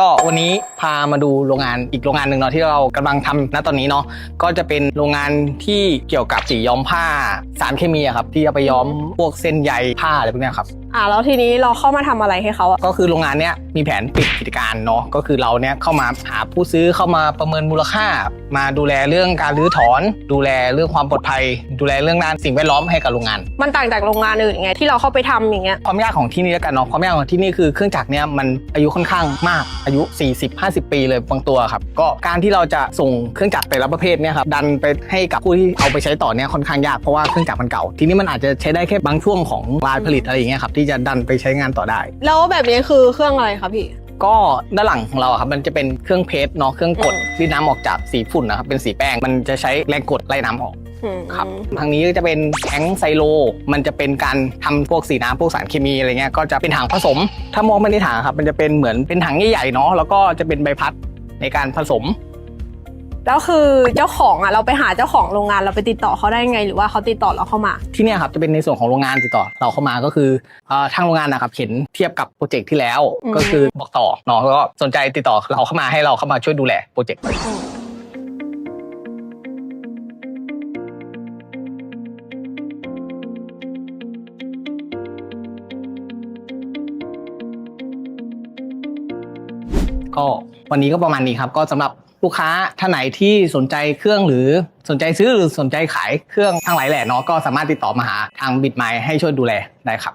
ก็วันนี้พามาดูโรงงานอีกโรงงานหนึ่งเนาะที่เรากำลังทำณตอนนี้เนาะก็จะเป็นโรงงานที่เกี่ยวกับสีย้อมผ้าสารเคมีอะครับที่เอาไปย้อมพวกเส้นใยผ้าอะไรพวกนี้ครับ อ่าแล้วทีนี้เราเข้ามาทำอะไรให้เขาอะก็คือโรงงานเนี้ยมีแผนปิดกิจการเนาะก็คือเราเนี้ยเข้ามาหาผู้ซื้อเข้ามาประเมินมูลค่า มาดูแลเรื่องการรื้อถอน ดูแลเรื่องความปลอดภัย ดูแลเรื่องด้านสิ่งแวดล้อมให้กับโรงงาน มันต่างจากโรงงานอื่นไงที่เราเข้าไปทำอย่างเงี้ยความยากของที่นี่แล้วกันเนาะความยากของที่นี่คือเครื่องจักรเนี้ยมันอายุค่อนข้างมากอายุ 40-50 ปีเลยบางตัวครับก็การที่เราจะส่งเครื่องจักรแต่ละประเภทเนี่ยครับดันไปให้กับผู้ที่เอาไปใช้ต่อเนี่ยค่อนข้างยากเพราะว่าเครื่องจักรมันเก่า ทีนี้มันอาจจะใช้ได้แค่บางช่วงของรายผลิตอะไรอย่างเงี้ยครับที่จะดันไปใช้งานต่อได้ แล้วแบบนี้คือเครื่องอะไรคะพี่ ก็ด้านหลังของเราอะครับมันจะเป็นเครื่องเพชรเนาะเครื่องกดอืมรีดน้ำออกจากสีฝุ่นนะครับเป็นสีแป้งมันจะใช้แรงกดไล่น้ำออกอืมครับทางนี้ก็จะเป็นแทงไซโล มันจะเป็นการทำพวกสีน้ำพวกสารเคมีอะไรเงี้ย ก็จะเป็นถังผสม ถ้ามองไม่ในถังครับ มันจะเป็นเหมือนเป็นถังใหญ่ๆเนาะ แล้วก็จะเป็นใบพัดในการผสม แล้วคือเจ้าของอะเราไปหาเจ้าของโรงงานเราไปติดต่อเขาได้ไง หรือว่าเขาติดต่อเราเข้ามา ที่เนี่ยครับจะเป็นในส่วนของโรงงานติดต่อเราเข้ามาก็คือเอ่อทางโรงงานนะครับเห็นเทียบกับโปรเจกต์ที่แล้วอืมก็คือบอกต่อเนาะแล้วก็สนใจติดต่อเราเข้ามาให้เราเข้ามาช่วยดูแลโปรเจกต์ก็วันนี้ก็ประมาณนี้ครับก็สำหรับ ลูกค้าท่านไหนที่สนใจเครื่องหรือสนใจซื้อหรือสนใจขายเครื่องทั้งหลายแหล่เนาะก็สามารถติดต่อมาหาทางบิดไมให้ช่วยดูแลได้ครับ